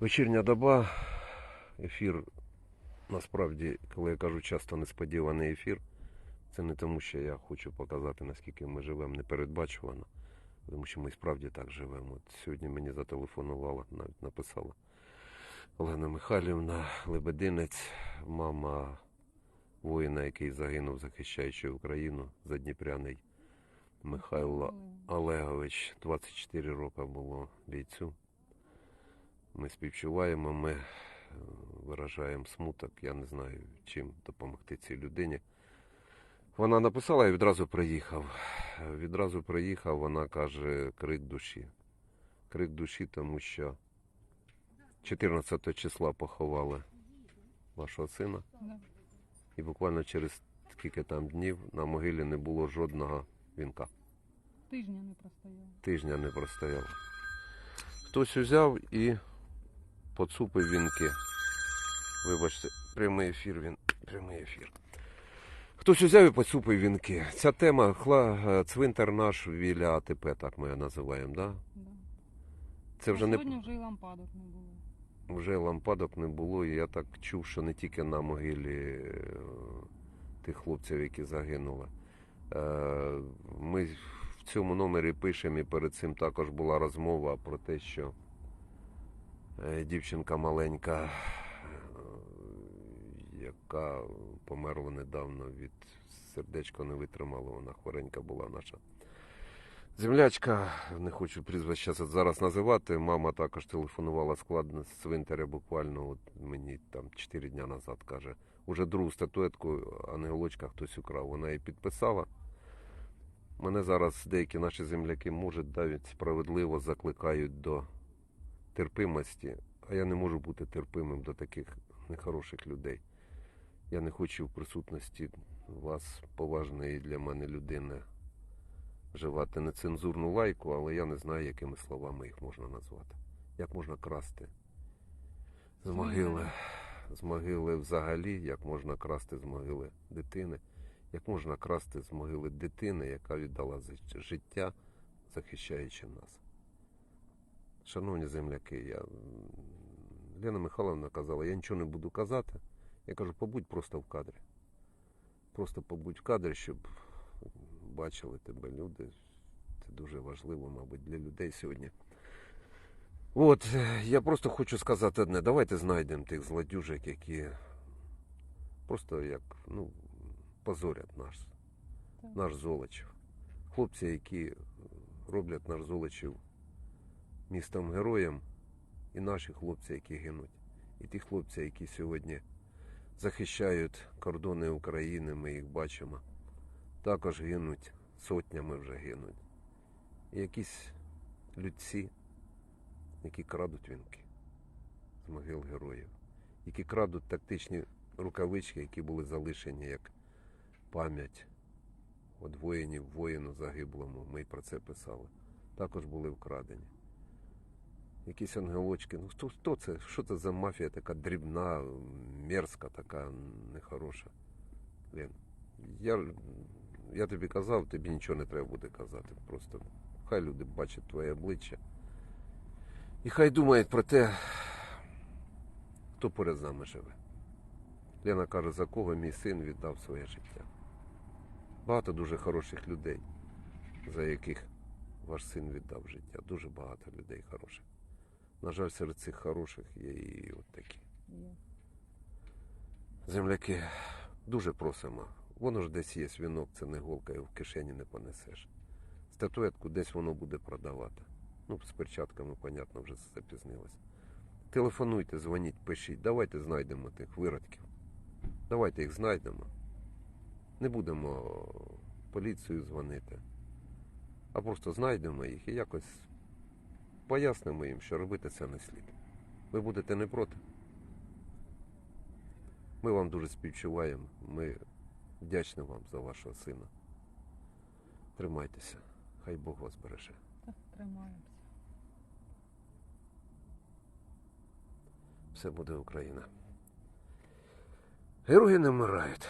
Вечірня доба, ефір, насправді, коли я кажу часто несподіваний ефір, це не тому, що я хочу показати, наскільки ми живемо непередбачувано, тому що ми справді так живемо. От сьогодні мені зателефонувала, навіть написала Олена Михайлівна Лебединець, мама воїна, який загинув, захищаючи Україну, задніпряний Михайло Олегович, 24 роки було бійцю. Ми співчуваємо, ми е, виражаємо смуток. Я не знаю, чим допомогти цій людині. Вона написала, я відразу приїхав. Відразу приїхав, вона каже, крик душі. Крик душі, тому що 14 числа поховали вашого сина. І буквально через скільки там днів на могилі не було жодного вінка. Тижня не простояв. Тижня не простояло. Хтось узяв і поцупив вінки. Вибачте, прямий ефір він. Прямий ефір. Хтось узяв і поцупив вінки. Ця тема хла, е, цвинтар наш біля АТП, так ми його називаємо, да? Да. Це вже не Сьогодні вже і лампадок не було. вже лампадок не було, і я так чув, що не тільки на могилі е, тих хлопців, які загинули. Е, Ми в цьому номері пишемо, і перед цим також була розмова про те, що дівчинка маленька, е, яка померла недавно від сердечко не витримала, вона хворенька була наша. Землячка, не хочу прізвище зараз називати. Мама також телефонувала складно з цвинтаря буквально от мені там 4 дня назад каже. Уже другу статуетку ангелочка хтось украв. Вона її підписала. Мене зараз деякі наші земляки можуть навіть справедливо закликають до терпимості, а я не можу бути терпимим до таких нехороших людей. Я не хочу в присутності вас, поважної для мене людини, вживати нецензурну лайку, але я не знаю, якими словами їх можна назвати. Як можна красти з могили, з могили взагалі, як можна красти з могили дитини, як можна красти з могили дитини, яка віддала життя, захищаючи нас. Шановні земляки, я... Лена Михайловна казала, я нічого не буду казати. Я кажу, побудь просто в кадрі. Просто побудь в кадрі, щоб бачили тебе люди. Це дуже важливо, мабуть, для людей сьогодні. От, я просто хочу сказати одне. Давайте знайдемо тих злодюжок, які просто як ну, позорять наш, Так. наш Золочів. Хлопці, які роблять наш Золочів містом героєм, і наші хлопці, які гинуть. І ті хлопці, які сьогодні захищають кордони України, ми їх бачимо, також гинуть, сотнями вже гинуть. І якісь людці, які крадуть вінки з могил героїв, які крадуть тактичні рукавички, які були залишені як пам'ять від воїнів, воїну загиблому. Ми про це писали. Також були вкрадені. Якісь ангелочки. Ну хто, хто це? Що це за мафія така дрібна, мерзка, така нехороша? Лен, я, я тобі казав, тобі нічого не треба буде казати. Просто хай люди бачать твоє обличчя. І хай думають про те, хто поряд з нами живе. Лена каже, за кого мій син віддав своє життя. Багато дуже хороших людей, за яких ваш син віддав життя. Дуже багато людей хороших. На жаль, серед цих хороших є і от такі. Земляки, дуже просимо. Воно ж десь є вінок, це не голка, і в кишені не понесеш. Статуетку десь воно буде продавати. Ну, з перчатками, понятно, вже запізнилось. Телефонуйте, дзвоніть, пишіть. Давайте знайдемо тих виродків. Давайте їх знайдемо. Не будемо поліцію дзвонити, а просто знайдемо їх і якось пояснимо їм, що робити це не слід. Ви будете не проти. Ми вам дуже співчуваємо. Ми вдячні вам за вашого сина. Тримайтеся. Хай Бог вас береже. Так, тримаємося. Все буде Україна. Герої не вмирають.